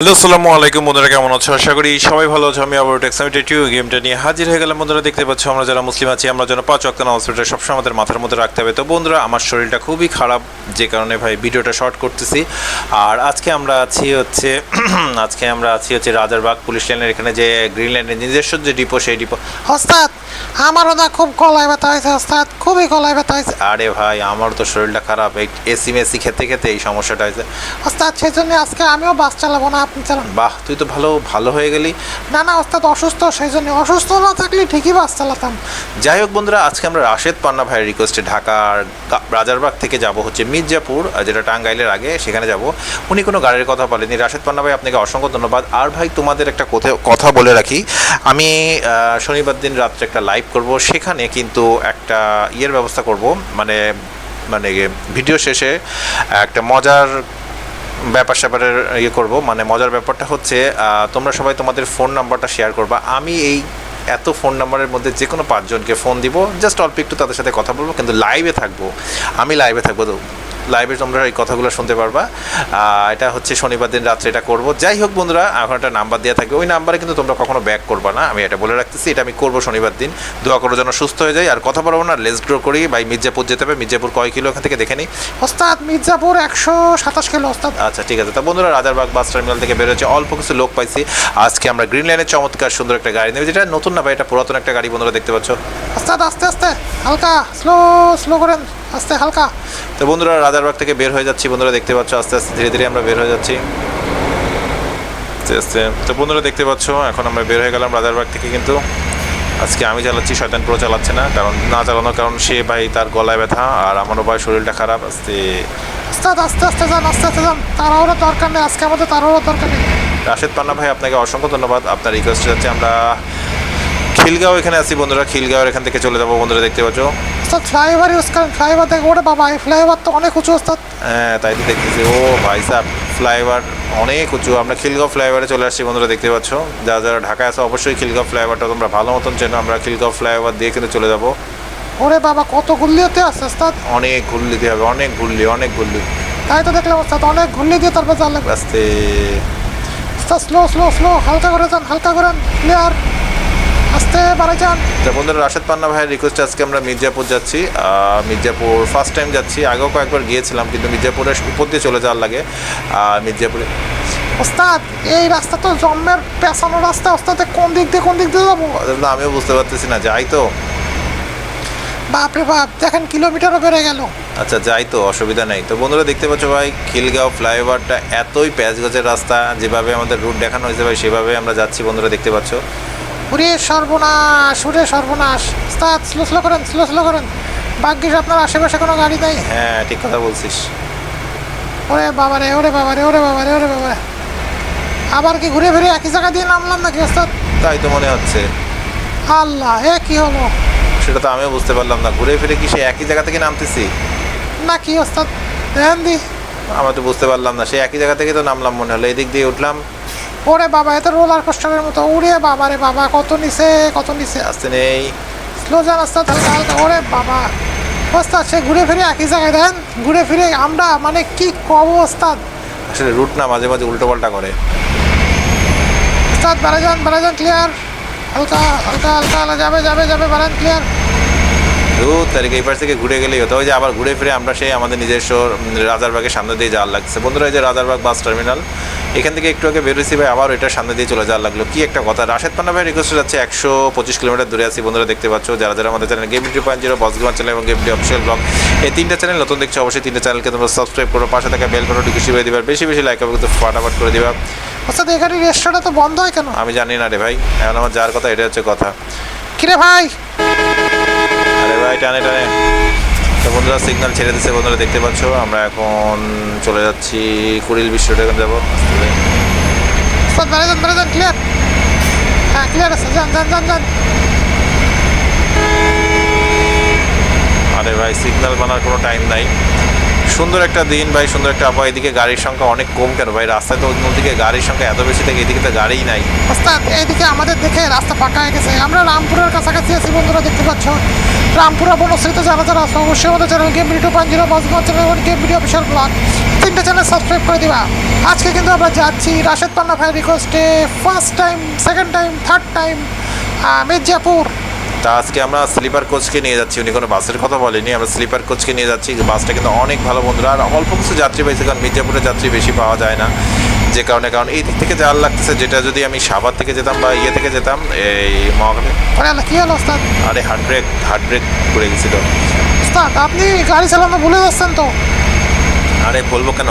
Hello, আসসালামু আলাইকুম। বন্ধুরা, কেমন আছো? আশা করি সবাই ভালো আছো। আমি আবার টেক্সামিটে টিউ গেমটা নিয়ে হাজির হয়ে গেলাম। বন্ধুরা, দেখতে পাচ্ছ, আমরা যারা মুসলিম আছি, আমরা যেন পাঁচ অক্ট নামাজ পড়তে সবসময় আমাদের মাথার মধ্যে রাখতে হবে। তো বন্ধুরা, আমার শরীরটা খুবই খারাপ, যে কারণে ভাই ভিডিওটা শর্ট করতেছি। আর আজকে আমরা আছি হচ্ছে, আজকে আমরা আছি হচ্ছে রাজারবাগ পুলিশ লাইনের এখানে যে গ্রিন লাইনের নিজস্ব যে ডিপো সেই ডিপো ওস্তাদ, আমারও না খুব গলায় ব্যথা হয়েছে, ওস্তাদ। খুবই গলায় ব্যথা হয়েছে। আরে ভাই আমার তো শরীরটা খারাপ। এই এসি মেসি খেতে খেতে এই সমস্যাটা হয়েছে। ওস্তাদ সেই জন্য আজকে আমিও বাস চালাবো না। আপনি চালান। বাহ তুই তো ভালো ভালো হয়ে গেলি। না না ওস্তাদ অসুস্থ সেই জন্য অসুস্থ না থাকলে ঠিকই বাস চালাতাম। যাই হোক বন্ধুরা আজকে আমরা রাশেদ পান্না ভাইয়ের রিকোয়েস্টে ঢাকার রাজারবাগ থেকে যাব হচ্ছে মির্জাপুর যেটা টাঙ্গাইলের আগে সেখানে যাব। উনি কোনো গাড়ির কথা বলেনি রাশেদ পান্না ভাই আপনাকে অসংখ্য ধন্যবাদ। আর ভাই তোমাদের একটা কথা বলে রাখি। আমি শনিবার দিন রাত্রে একটা লাইভ করব। সেখানে কিন্তু একটা ইয়ের ব্যবস্থা করব। মানে মানে ভিডিও শেষে একটা মজার ব্যাপার স্যাপারের ইয়ে করব। মানে মজার ব্যাপারটা হচ্ছে তোমরা সবাই তোমাদের ফোন নাম্বারটা শেয়ার করবা। আমি এই এত ফোন নাম্বারের মধ্যে যে কোনো পাঁচজনকে ফোন দিব। জাস্ট অল্প একটু তাদের সাথে কথা বলব, কিন্তু লাইভে থাকব। আমি লাইভে থাকব তো লাইভে তোমরা এই কথাগুলো শুনতে পারবা। এটা হচ্ছে শনিবার দিন রাত্রে এটা করব। যাই হোক বন্ধুরা এখন একটা নাম্বার দেওয়া থাকবে। ওই নাম্বারে কিন্তু তোমরা কখনো ব্যাক করবা না। আমি এটা বলে রাখতেছি এটা আমি করব শনিবার দিন। দোয়া করো যেন সুস্থ হয়ে যায়। আর কথা বলব না লেস গ্রো করি। ভাই মির্জাপুর যেতে হবে। মির্জাপুর কয় কিলো এখান থেকে দেখে নিই। ওস্তাদ মির্জাপুর একশো সাতাশ কিলো ওস্তাদ। আচ্ছা ঠিক আছে। তা বন্ধুরা রাজারবাগ বাস টার্মিনাল থেকে বেরোচ্ছে অল্প কিছু লোক পাইছি। আজকে আমরা গ্রিন লাইনের চমৎকার সুন্দর একটা গাড়ি নেবে। যেটা নতুন না ভাই এটা পুরাতন একটা গাড়ি বন্ধুরা দেখতে পাচ্ছ। ওস্তাদ আস্তে আস্তে। হালকা স্লো স্লো করেন। আস্তে হালকা। তো বন্ধুরা রাজারবাগ থেকে বের হয়ে যাচ্ছি। বন্ধুরা দেখতে পাচ্ছ আস্তে আস্তে ধীরে ধীরে আমরা বের হয়ে যাচ্ছি। আস্তে আস্তে। তো বন্ধুরা দেখতে পাচ্ছ এখন আমরা বের হয়ে গেলাম রাজারবাগ থেকে কিন্তু। আজকে আমি চালাচ্ছি শয়তান পুরো চালাচ্ছে না কারণ না চালানোর কারণ সে ভাই তার গলায় ব্যথা আর আমারও ভাই শরীরটা খারাপ আস্তে। ওস্তাদ আস্তে আস্তে যান আস্তে আস্তে যান। তাড়াহুড়ো দরকার নেই আজকে আমাদের তাড়াহুড়ো দরকার নেই। রাশেদ পান্না ভাই আপনাকে অসংখ্য ধন্যবাদ। আপনার রিকোয়েস্ট যাচ্ছে আমরা খিলগাঁও এখানে আসি বন্ধুরা খিলগাঁওয়ের এখান থেকে চলে যাব বন্ধুরা দেখতে পাচ্ছ? ওস্তাদ ফ্লাইওভার ইউজ করেন ফ্লাইওভার দেখে ওটা বাবা এই ফ্লাইওভার তো অনেক উঁচু ওস্তাদ। হ্যাঁ তাই তো দেখতেছি। ও ভাই সাহ ফ্লাইওভার অনেক উঁচু। আমরা খিলগাঁও ফ্লাইওভারে চলে আসছি বন্ধুরা দেখতে পাচ্ছ? যারা যারা ঢাকায় আছে অবশ্যই খিলগাঁও ফ্লাইওভারটা তোমরা ভালো মতন চেনো। আমরা খিলগাঁও ফ্লাইওভার দিয়ে কিন্তু চলে যাব। ওরে বাবা কত গুল্লিতে আছে ওস্তাদ? অনেক ঘুরলি দিতে হবে অনেক ঘুরলি অনেক ঘুরলি তাই তো দেখলাম ওস্তাদ অনেক ঘুরলি দিয়ে তারপর লাগবে আস্তে। স্লো স্লো স্লো হালকা করে যান হালকা করেন ক্লিয়ার আস্তে বাড়ে যান তো বন্ধুরা রাশেদ পান্না ভাইয়ের রিকোয়েস্ট আজকে আমরা মির্জাপুর যাচ্ছি। মির্জাপুর ফার্স্ট টাইম যাচ্ছি। আগেও কয়েকবার গিয়েছিলাম কিন্তু মির্জাপুরের উপর দিয়ে চলে যাওয়ার লাগে। মির্জাপুরে ওস্তাদ এই রাস্তা তো জন্মের পেছানো রাস্তা। ওস্তাদে কোন দিক দিয়ে কোন দিক দিয়ে যাব? আমিও বুঝতে পারতেছি না যাই তো। বাপরে বাপ দেখেন কিলোমিটারও বেড়ে গেল। আচ্ছা যাই তো অসুবিধা নেই। তো বন্ধুরা দেখতে পাচ্ছ ভাই খিলগাঁও ফ্লাইওভারটা এতই প্যাচগজের রাস্তা যেভাবে আমাদের রুট দেখানো হয়েছে ভাই সেভাবে আমরা যাচ্ছি বন্ধুরা দেখতে পাচ্ছ। উড়ে সর্বনাশ উড়ে সর্বনাশ। ওস্তাদ স্লো স্লো করেন স্লো স্লো করেন। ভাগ্যিস আপনার আশেপাশে কোনো গাড়ি নেই? হ্যাঁ ঠিক কথা বলছিস। ওরে বাবারে ওরে বাবারে ওরে বাবারে ওরে বাবারে। আবার কি ঘুরে ফিরে একই জায়গা দিয়ে নামলাম নাকি ওস্তাদ তাই তো মনে হচ্ছে। আল্লাহ এ কি হলো? সেটা তো আমিও বুঝতে পারলাম না। ঘুরে ফিরে কি সে একই জায়গা থেকে নামতেছি? না কি ওস্তাদ ধ্যান দি। আমরা তো বুঝতে পারলাম না সে একই জায়গা থেকে তো নামলাম মনে হলো। এদিক দিয়ে উঠলাম ওরে বাবা এত রোলার কোস্টারের মতো। উড়ে বাবা রে বাবা কত নিচে কত নিচে। আসতে নেই। স্লো যান আস্তে হালকা হালকা ওরে বাবা। ওস্তাদ সে ঘুরে ফিরে একই জায়গায় দেন। ঘুরে ফিরে আমরা মানে কি কব ওস্তাদ আসলে রুট না মাঝে মাঝে উল্টো পাল্টা করে। ওস্তাদ বেড়ে যান বেড়ে যান ক্লিয়ার হালকা হালকা হালকা হালকা যাবে যাবে যাবে বাড়ান ক্লিয়ার দু তারিখ এই পাশ থেকে ঘুরে গেলেই হতো। ওই যে আবার ঘুরে ফিরে আমরা সেই আমাদের নিজস্ব রাজারবাগের সামনে দিয়ে যাওয়ার লাগছে। বন্ধুরা এই যে রাজারবাগ বাস টার্মিনাল এখান থেকে একটু আগে বেরোছি ভাই আবার এটার সামনে দিয়ে চলে যাওয়ার লাগল। কি একটা কথা। রাশেদ পান্না ভাই রিকোয়েস্ট যাচ্ছে একশো পঁচিশ কিলোমিটার দূরে আছি বন্ধুরা দেখতে পাচ্ছ। যারা যারা আমাদের channel game two point zero boss gamer channel এবং গেম অফিসিয়াল ব্লগ এই তিনটা চ্যানেল নতুন দেখছ অবশ্যই তিনটা চ্যানেলকে তোমরা সাবস্ক্রাইব করো। পাশে থাকা বেল বাটনটি খুশি হয়ে দিবা। বেশি বেশি লাইক কিন্তু ফাটাফাট করে দিবা। ওস্তাদ এখানে রেস্টুরেন্টটা তো বন্ধ হয় কেন? আমি জানি না রে ভাই। এখন আমার যার কথা এটা হচ্ছে কথা। কিরে ভাই? আরে ভাই টানে টানে। তো বন্ধুরা সিগন্যাল ছেড়ে দিচ্ছে বন্ধুরা দেখতে পাচ্ছ? আমরা এখন চলে যাচ্ছি কুড়িল বিশ্ব এখন যাব। যান যান ক্লিয়ার হ্যাঁ ক্লিয়ার আছে যান যান যান যান। আরে ভাই সিগন্যাল বানার কোনো টাইম নাই। সুন্দর একটা দিন ভাই সুন্দর একটা আবহাওয়া। এদিকে গাড়ির সংখ্যা অনেক কম কেন ভাই? রাস্তায় তো অন্যদিকে গাড়ির সংখ্যা এত বেশি থাকে এদিকে তো গাড়িই নাই। ওস্তাদ এইদিকে আমাদের দেখে রাস্তা ফাঁকা হয়ে গেছে। আমরা রামপুরের কাছাকাছি আছি বন্ধুরা দেখতে পাচ্ছ? রামপুরা বনশ্রীতে যারা যারা আছে, অবশ্যই আমাদের চ্যানেল গেম ভিডিও পাঁচ zero বসগঞ্জ channel game video official blog তিনটে চ্যানেল সাবস্ক্রাইব করে দিবা। আজকে কিন্তু আমরা যাচ্ছি রাশেদ পান্না ভাই রিকোয়েস্টে first time second time third time Mirzapur. তা আজকে আমরা স্লিপার কোচকে নিয়ে যাচ্ছি। উনি কোনো বাসের কথা বলেনি আমরা স্লিপার কোচকে নিয়ে যাচ্ছি। বাসটা কিন্তু অনেক ভালো বন্ধুরা। আর অল্প কিছু যাত্রী পাইছে, কারণ মির্জাপুরে যাত্রী বেশি পাওয়া যায় না। যে কারণে কারণ এই দিক থেকে যা লাগতেছে যেটা যদি আমি সাভার থেকে যেতাম বা ইয়ে থেকে যেতাম এই আল্লাহ, কি হলো ওস্তাদ? আরে হার্ট ব্রেক হার্ট ব্রেক করে গেছিল। ওস্তাদ আপনি গাড়ি চালানো ভুলে যাচ্ছেন তো। আরে বলব কেন?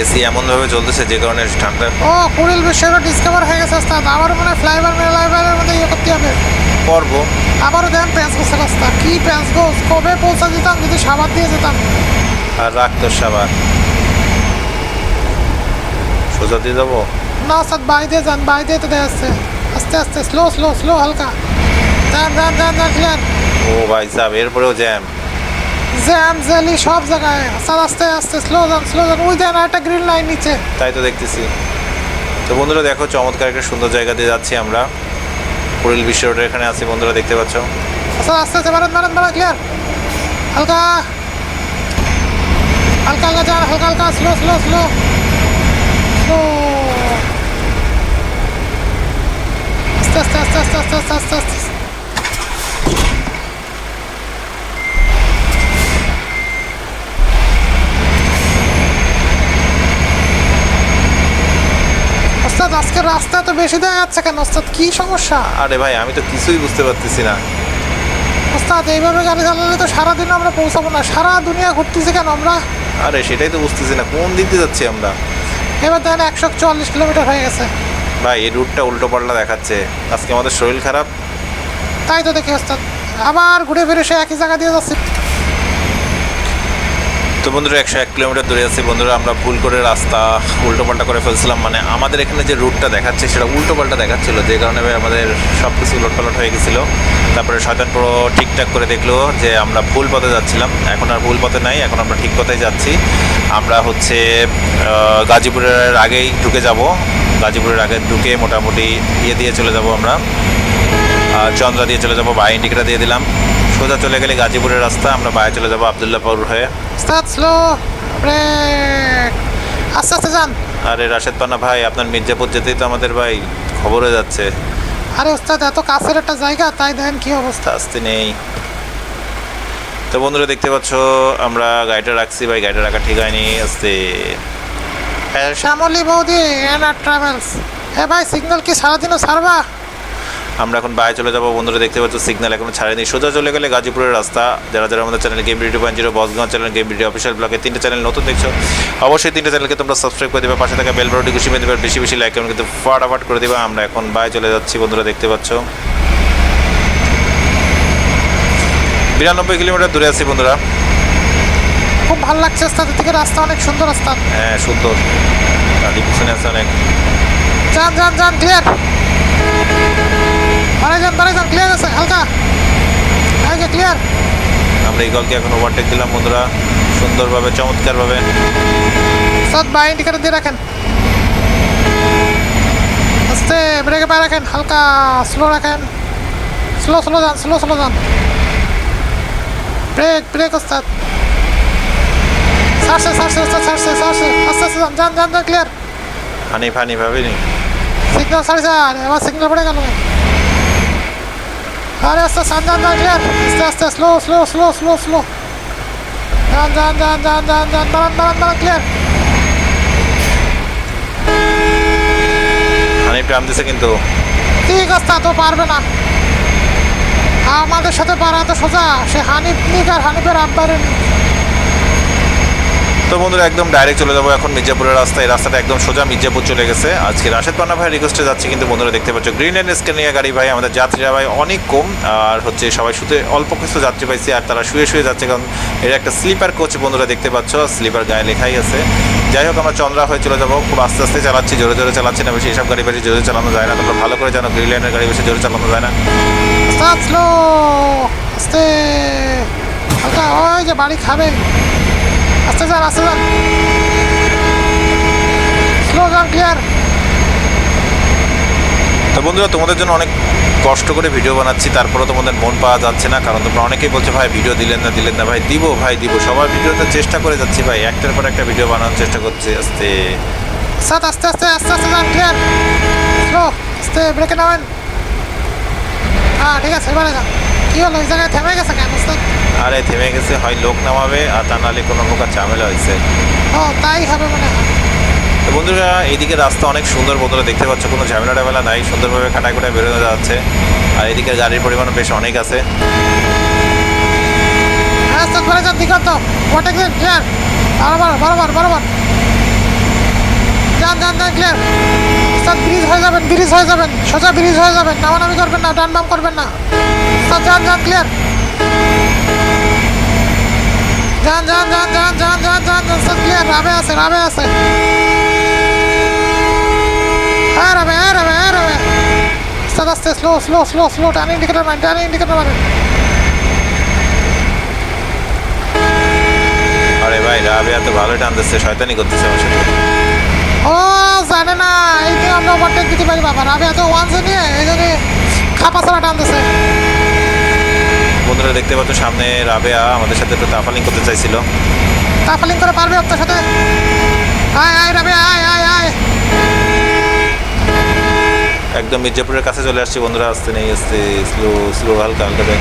এসি এমনভাবে চলতেছে যে কারণে ঠান্ডা। ও কুড়িল বিশ্বেরও ডিসকভার হয়ে গেছে ওস্তাদ। আমার মনে হয় ফ্লাইভার মেলাইভারের মধ্যে ইয়ে করতে হবে। পর্ব আবারও দেন প্যাঁচ গোছে রাস্তা কি প্যাঁচ গোছ কবে পৌঁছা দিতাম? যদি সাবাদ দিয়ে যেতাম। আর রাখতো সাবার সোজা দিয়ে যাব? না বাই দিয়ে যান বাই দিয়ে তো দেখা যাচ্ছে আস্তে আস্তে স্লো স্লো স্লো হালকা। যান যান যান যান ক্লিয়ার ও ভাই সাহেব এরপরেও জ্যাম। জ্যাম জেলি সব জায়গায়। ওস্তাদ আস্তে আস্তে স্লো যান স্লো যান। ওই দেন একটা গ্রিন লাইন নিচে। তাই তো দেখতেছি। তো বন্ধুরা দেখো চমৎকার একটা সুন্দর জায়গা দিয়ে যাচ্ছি আমরা। পুরিল বিশ্ব রোডের এখানে আছি বন্ধুরা দেখতে পাচ্ছ? ওস্তাদ আস্তে আস্তে বাড়ান বাড়ান বাড়ান ক্লিয়ার হালকা। হালকা হালকা যান হালকা হালকা স্লো স্লো স্লো। স্লো আস্তে আস্তে আস্তে আস্তে আস্তে আস্তে আস্তে আস্তে ওস্তাদ আজকে রাস্তা তো বেশি দেওয়া যাচ্ছে কেন? ওস্তাদ কি সমস্যা? আরে ভাই আমি তো কিছুই বুঝতে পারতেছি না। ওস্তাদ এইভাবে গাড়ি চালালে তো সারাদিন আমরা পৌঁছাবো না। সারা দুনিয়া ঘুরতেছি কেন আমরা? আরে সেটাই তো বুঝতেছি না। কোন দিক দিয়ে যাচ্ছি আমরা? এবার দেখেন একশো চল্লিশ কিলোমিটার হয়ে গেছে। ভাই এই রুটটা উল্টো পাল্টা দেখাচ্ছে। আজকে আমাদের শরীর খারাপ? তাই তো দেখি ওস্তাদ। আবার ঘুরে ফিরে সে একই জায়গা দিয়ে যাচ্ছে। তো বন্ধুরা, একশো এক কিলোমিটার দূরে আছি। বন্ধুরা, আমরা ভুল করে রাস্তা উল্টো পাল্টা করে ফেলছিলাম। মানে আমাদের এখানে যে রুটটা দেখাচ্ছে, সেটা উল্টো পাল্টা দেখাচ্ছিল। যে কারণে আমাদের সব কিছু উলটপালট হয়ে গেছিল। তারপরে শয়তান পুরো ঠিকঠাক করে দেখল যে আমরা ভুল পথে যাচ্ছিলাম। এখন আর ভুল পথে নাই, এখন আমরা ঠিক পথেই যাচ্ছি। আমরা হচ্ছে গাজীপুরের আগেই ঢুকে যাব। গাজীপুরের আগে ঢুকে মোটামুটি ইয়ে দিয়ে চলে যাব আমরা। চন্দ্রা দিয়ে চলে যাব বাই ইন্ডিকেটার দিয়ে দিলাম। সোজা চলে গেলে গাজীপুরের রাস্তা আমরা বাইরে চলে যাব আবদুল্লাপুর হয়ে। স্লো আস্তে আস্তে যান। আরে রাশেদ পান্না ভাই আপনার মির্জাপুর যেতেই তো আমাদের ভাই খবর হয়ে যাচ্ছে। আরে ওস্তাদ এত কাছের একটা জায়গা তাই দেখেন কি অবস্থা? আসতে নেই। তো বন্ধুরা দেখতে পাচ্ছ আমরা গাড়িটা রাখছি ভাই গাড়িটা রাখা ঠিক হয়নি আসতে শ্যামলী বৌদি এনার ট্রাভেলস হ্যাঁ ভাই সিগন্যাল কি সারাদিনও ছাড়বা? আমরা এখন বাইরে চলে যাব। বন্ধুরা দেখতে পাচ্ছ সিগন্যাল এখনও ছাড়েনি। সোজা চলে গেলে গাজীপুরের রাস্তা। যারা যারা আমাদের channel game video point zero বসগাঁও channel game video official ব্লগে তিনটে চ্যানেল নতুন দেখছ অবশ্যই তিনটে চ্যানেলকে তোমরা সাবস্ক্রাইব করে দেবে। পাশে থাকা বেল বাটনটি খুশি দেবে বেশি বেশি লাইক কিন্তু ফাটাফাট করে দেবে। আমরা এখন বাইরে চলে যাচ্ছি বন্ধুরা দেখতে পাচ্ছ। বিরানব্বই কিলোমিটার দূরে আছি বন্ধুরা। খুব ভালো লাগছে ওস্তাদ থেকে রাস্তা অনেক সুন্দর রাস্তা। হ্যাঁ সুন্দর। গাড়ি পিছনে আছে অনেক। যান যান যান ক্লিয়ার বাড়াই যান ক্লিয়ার আছে হালকা। যে ক্লিয়ার আমরা এই গলকে এখন ওভারটেক দিলাম বন্ধুরা। সুন্দরভাবে চমৎকারভাবে। সব বাই ইন্ডিকেটার দিয়ে রাখেন। আস্তে ব্রেকে পায়ে রাখেন হালকা স্লো রাখেন। স্লো স্লো যান স্লো স্লো যান। ব্রেক ব্রেক ওস্তাদ। ছাড়ছে ছাড়ছে ওস্তাদ ছাড়ছে ছাড়ছে আস্তে আস্তে যান যান যান ক্লিয়ার হানি ফানি ভাবিনি সিগন্যাল ছাড়ছে আর এবার সিগন্যাল পড়ে গেল। আরে আস্তে আস্তে যান যান আস্তে আস্তে slow slow slow slow slow যান যান যান যান যান দাঁড়ান দাঁড়ান দাঁড়ান ক্লিয়ার হানি টান দিছে কিন্তু। ঠিক আছে তো পারবে না। আমাদের সাথে পারা তো সোজা। সে হানিফ নিক আর হানিফের আব্বারের নিক। তো বন্ধুরা, একদম ডাইরেক্ট চলে যাব এখন মির্জাপুরের রাস্তা এই রাস্তাটা একদম সোজা মির্জাপুর চলে গেছে। আজকে রাশেদ পান্না ভাই রিকোয়েস্টে যাচ্ছে, কিন্তু বন্ধুরা দেখতে পাচ্ছ গ্রিন অ্যান্ড স্ক্যানিয়া গাড়ি ভাই, আমাদের যাত্রীরা ভাই অনেক কম। আর হচ্ছে সবাই শুতে, অল্প কিছু যাত্রী পাইছে, আর তারা শুয়ে শুয়ে যাচ্ছে, কারণ এর একটা স্লিপার কোচ বন্ধুরা দেখতে পাচ্ছ স্লিপার গায়ে লেখাই আছে। যাই হোক, আমরা চন্দ্রা হয়ে চলে যাব। খুব আস্তে আস্তে চালাচ্ছি, জোরে জোরে চালাচ্ছি না, বেশি এইসব গাড়ি বেশি জোরে চালানো যায় না। তোমরা ভালো করে জানো গ্রিন লাইনের গাড়ি বেশি জোরে চালানো যায় না। আস্তে ওই যে বাড়ি খাবে। আস্তে যান আস্তে যান স্লো যান ক্লিয়ার তো বন্ধুরা তোমাদের জন্য অনেক কষ্ট করে ভিডিও বানাচ্ছি তারপরেও তোমাদের মন পাওয়া যাচ্ছে না কারণ তোমরা অনেকেই বলছো ভাই ভিডিও দিলেন না দিলেন না। ভাই দিব ভাই দিব। সবার ভিডিওতে চেষ্টা করে যাচ্ছি ভাই। একটার পর একটা ভিডিও বানানোর চেষ্টা করছি আস্তে। সাত আস্তে আস্তে আস্তে আস্তে যান ক্লিয়ার স্লো আস্তে ব্রেকে নামেন হ্যাঁ ঠিক আছে এবারে যান কী হলো? ওই জায়গায় থেমে গেছে কেন? আরে থেমে গেছে হয় লোক নামাবে আর তা নাহলে কোনো প্রকার ঝামেলা হয়েছে। ও তাই হবে মনে হয়। তো বন্ধুরা এইদিকে রাস্তা অনেক সুন্দর বন্ধুরা দেখতে পাচ্ছ কোনো ঝামেলা টামেলা নাই সুন্দরভাবে খাটায় খাটায় বেরোনো যাচ্ছে। আর এদিকে গাড়ির পরিমাণ বেশ অনেক আছে। হ্যাঁ ওস্তাদ বলে যান দিগন্ত ওটা ক্লিয়ার ক্লিয়ার বরাবর বরাবর বরাবর। যান যান যান ক্লিয়ার ব্রিজ হয়ে যাবেন ব্রিজ হয়ে যাবেন। সোজা ব্রিজ হয়ে যাবেন। নামানামি করবেন না ডান বাম করবেন না। ওস্তাদ যান যান ক্লিয়ার যান যান যান যান যান যান যান যান ক্লিয়ার রাবে আছে রাবে আছে হ্যাঁ রাবে হ্যাঁ রাবে হ্যাঁ রাবে ওস্তাদ আস্তে স্লো স্লো স্লো স্লো টান ইন্ডিকেটার মারেন ইন্ডিকেটার মারেন আরে ভাই রাবিয়া তো ভালোই টানতেছে শয়তানি করতেছে আমার সাথে। ও জানে না এইটা আমরা ওভারটেক দিতে পারি বাবা। রাবে এত ওয়ানসে নিয়ে এই জন্য খাপা ছাড়া টানতেছে। বন্ধুরা দেখতে পাচ্ছ সামনে রাবেয়া আমাদের সাথে একটু তাফালিং করতে চাইছিল। তাফালিং করে পারবে আপনার সাথে? আয় আয় রাবে আয় আয় আয়। একদম মির্জাপুরের কাছে চলে আসছি বন্ধুরা আসতে নেই আসতে স্লো স্লো হালকা হালকা দেখ।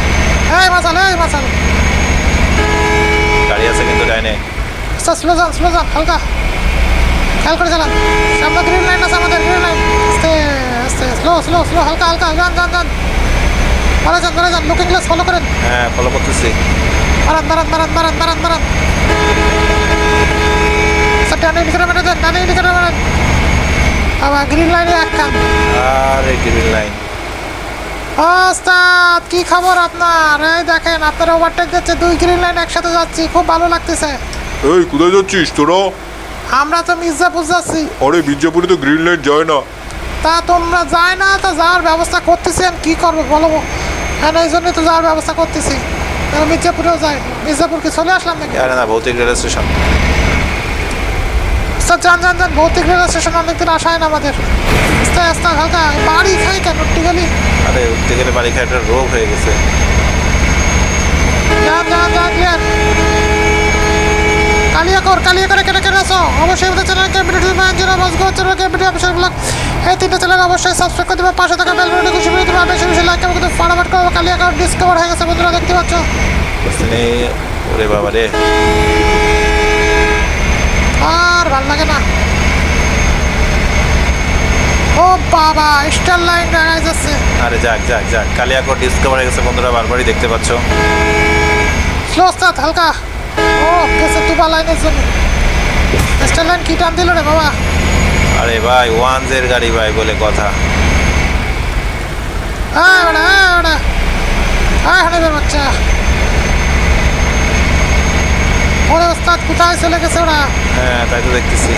এই মাসাল এই মাসাল গাড়ি আছে কিন্তু ডাইনে আচ্ছা স্লো যান স্লো যান হালকা। খেয়াল করে চালান। সামনে গ্রিন লাইন আছে আমাদের গ্রিন লাইন আস্তে আস্তে স্লো স্লো স্লো হালকা হালকা যান যান যান। মারা যান মারা যান লুকিং গ্লাস ফলো করেন। হ্যাঁ ফলো করতেছি। মারান মারান মারান মারান মারান মারান। স্যার ডানে ইন্ডিকেটার মেরে দেন ডানে ইন্ডিকেটার মারেন আবার গ্রিন লাইনে এক কান। আরে গ্রিন লাইন ওস্তাদ কি খবর আপনার? এই দেখেন আপনার ওভারটেক যাচ্ছে দুই গ্রিন লাইন একসাথে যাচ্ছি খুব ভালো লাগতেছে। এই কোথায় যাচ্ছিস তোরা? আমরা তো মির্জাপুর যাচ্ছি। আরে মির্জাপুরে তো গ্রিন লাইট যায় না। তা তোমরা যায় না তা যাওয়ার ব্যবস্থা করতেছি আমি। কী করব বলো? হ্যাঁ এই জন্যই তো যাওয়ার ব্যবস্থা করতেছি। মির্জাপুরেও যাই? মির্জাপুরকে চলে আসলাম নাকি? আরে না ভৌতিক রেল স্টেশন। স্যার যান যান যান ভৌতিক রেল স্টেশন অনেকদিন আসা হয় না আমাদের। আস্তে আস্তে হালকা বাড়ি খাই কেন? উঠতে গেলি আরে উঠতে গেলে বাড়ি খায় একটা রোগ হয়ে গেছে। যান যান যান ক্লিয়ার কালিয়াকর কালিয়াকরে কেটে কেটে আসো। অবশ্যই আমাদের চ্যানেলকে video man zero boss go চ্যানেলকে ভিডিও অফিসার ব্লগ। এই তিনটে চ্যানেল অবশ্যই সাবস্ক্রাইব করে দেবে পাশে থাকা বেল বাটনে খুশি করে দেবে আর বেশি বেশি লাইক এবং ফটাফট করো। কালিয়াকর ডিসকভার হয়ে গেছে বন্ধুরা দেখতে পাচ্ছ? ওরে বাবা রে। আর ভালো লাগে না। ও বাবা স্টার লাইন দেখা যাচ্ছে। আরে যাক যাক যাক। কালিয়াকর ডিসকভার হয়ে গেছে বন্ধুরা বারবারই দেখতে পাচ্ছ। স্লো হালকা। ও গেছে তুবা লাইনের জন্য। স্টার লাইন কি টান দিল রে বাবা? আরে ভাই ওয়ান জের গাড়ি ভাই বলে কথা। ওটা হ্যাঁ হানিবের বাচ্চা। ওরে ওস্তাদ কোথায় চলে গেছে ওরা? হ্যাঁ তাই তো দেখতেছি।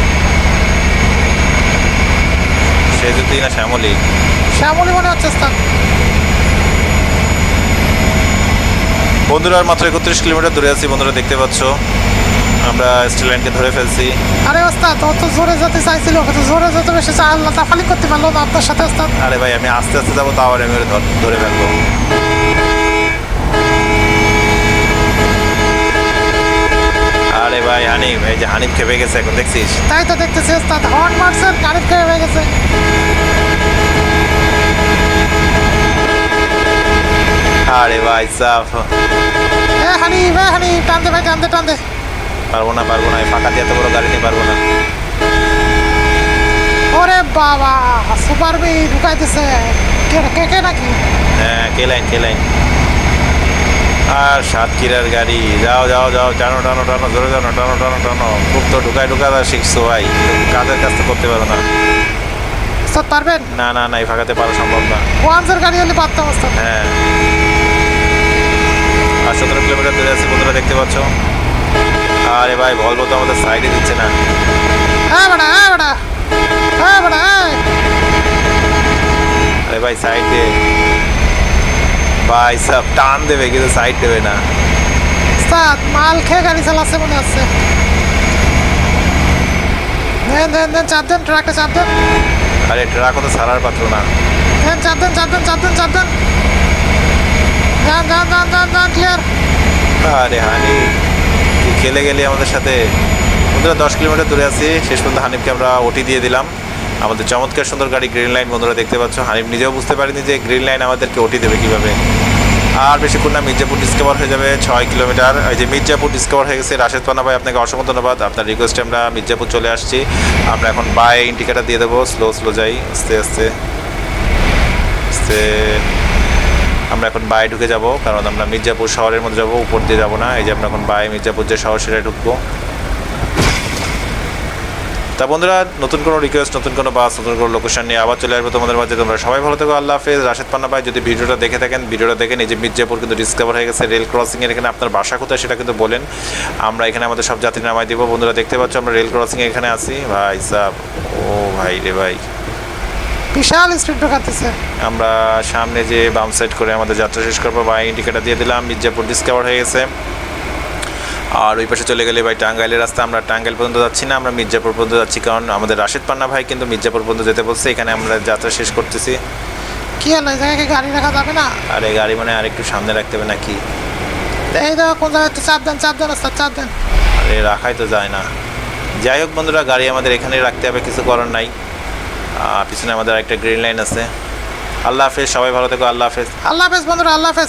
সে যদি না শ্যামলি। শ্যামলি মনে হচ্ছে ওস্তাদ। বন্ধুরা আর মাত্র একত্রিশ কিলোমিটার দূরে আছি। বন্ধুরা দেখতে পাচ্ছ আমরা স্টিল লাইনকে ধরে ফেলছি। আরে ওস্তাদ তো জোরে যেতে চাইছিল কিন্তু জোরে যেতে বেশি আল্লাহ তাফালি করতে পারল না আপনার সাথে ওস্তাদ? আরে ভাই আমি আস্তে আস্তে যাব তাও আর আমি ওরে ধর- ধরে ফেলব। আরে ভাই হানিফ এই যে হানিফ খেপে গেছে এখন দেখছিস? তাই তো দেখতেছি ওস্তাদ হর্ন মারছেন গাড়ি খেয়ে হয়ে গেছে। আরে ভাই সাফ। এ হানি ভাই হানি টান দে ভাই টান দে টান দে পারব না পারব না ফাঁকা দিয়ে এত বড় গাড়ি নিয়ে পারব না। ওরে বাবা সুপার বি ঢুকাইতেছে। কে কে কে নাকি? হ্যাঁ কে লাইন কে লাইন? আর সাতক্ষীরার গাড়ি যাও যাও যাও টানো টানো টানো ধরে টানো টানো টানো টানো। খুব তো ঢুকাই ঢুকায় ঢুকায় শিখছো ভাই। কাজের কাজ তো করতে পারো না। পারবেন? না না না এই ফাঁকাতে পারা সম্ভব না। ওয়ানসের গাড়ি হলে পারতাম হ্যাঁ। আর সতেরো কিলোমিটার দূরে আছি বন্ধুরা দেখতে পাচ্ছ। আরে ভাই ভলভো তো আমাদের সাইডে দিচ্ছে না। হ্যাঁ হ্যাঁ হ্যাঁ হ্যাঁ। আরে ভাই সাইড দে। ভাই সব টান দেবে কিন্তু সাইড দেবে না। ওস্তাদ মাল খেয়ে গাড়ি চালাচ্ছে মনে হচ্ছে। দেন দেন দেন চাপ দেন ট্রাকে চাপ দেন। আরে ট্রাক তো সারার পাত্র না। দেন চাপ দেন চাপ দেন চাপ দেন চাপ দেন যান যান যান যান যান ক্লিয়ার আরে হানি, তুই খেলে গেলি আমাদের সাথে। বন্ধুরা, দশ কিলোমিটার দূরে আছি। শেষ পর্যন্ত হানিফকে আমরা ওটি দিয়ে দিলাম। আমাদের চমৎকার সুন্দর গাড়ি গ্রিন লাইন বন্ধুরা দেখতে পাচ্ছ। হানিফ নিজেও বুঝতে পারিনি যে গ্রিন লাইন আমাদেরকে ওটি দেবে কীভাবে। আর বেশিক্ষণ না, মির্জাপুর ডিসকভার হয়ে যাবে ছয় কিলোমিটার। এই যে মির্জাপুর ডিসকভার হয়ে গেছে, রাশেদ পান্না ভাই, আপনাকে অসংখ্য ধন্যবাদ। আপনার রিকোয়েস্টে আমরা মির্জাপুর চলে আসছি। আমরা এখন বাই ইন্ডিকেটার দিয়ে দেবো। স্লো স্লো যাই। আস্তে আস্তে আস্তে। আমরা এখন বাই ঢুকে যাব, কারণ আমরা মির্জাপুর শহরের মধ্যে যাব, উপর দিয়ে যাব না। এই যে আমরা এখন বাই মির্জাপুর যে শহর সেটাই ঢুকবো। তা বন্ধুরা, নতুন কোনো রিকোয়েস্ট নতুন কোনো বাস নতুন কোনো লোকেশন নিয়ে আবার চলে আসব তোমাদের মাঝে। তোমরা সবাই ভালো থেকো, আল্লাহ হাফেজ। রাশেদ পান্না ভাই, যদি ভিডিওটা দেখে থাকেন, ভিডিওটা দেখেন এই যে মির্জাপুর কিন্তু ডিসকভার হয়ে গেছে। রেল ক্রসিংয়ের এখানে আপনার বাসা কোথায়, সেটা কিন্তু বলেন। আমরা এখানে আমাদের সব যাত্রী নামাই দিব। বন্ধুরা, দেখতে পাচ্ছ, আমরা রেল ক্রসিং এখানে আছি। ভাই সাহ ও ভাই রে ভাই। বিশাল স্পিড ঢোকাতেছে আমরা সামনে যে বাম সাইড করে আমাদের যাত্রা শেষ করব বা ইন্ডিকেটার দিয়ে দিলাম মির্জাপুর ডিসকভার হয়ে গেছে। আর ওই পাশে চলে গেলে ভাই টাঙ্গাইলের রাস্তা আমরা টাঙ্গাইল পর্যন্ত যাচ্ছি না আমরা মির্জাপুর পর্যন্ত যাচ্ছি কারণ আমাদের রাশেদ পান্না ভাই কিন্তু মির্জাপুর পর্যন্ত যেতে বলছে এখানে আমরা যাত্রা শেষ করতেছি। কি হলো এই জায়গায় গাড়ি রাখা যাবে না? আরে গাড়ি মানে আর একটু সামনে রাখতে হবে নাকি? এই দেখো কোন জায়গায় চাপ দেন চাপ দেন ওস্তাদ চাপ দেন। আরে রাখাই তো যায় না। যাই হোক বন্ধুরা গাড়ি আমাদের এখানে রাখতে হবে কিছু করার নাই। পিছনে আমাদের একটা গ্রিন লাইন আছে। আল্লাহ হাফেজ, সবাই ভালো থেকো, আল্লাহ হাফেজ। আল্লাহ হাফেজ বন্ধুরা, আল্লাহ হাফেজ।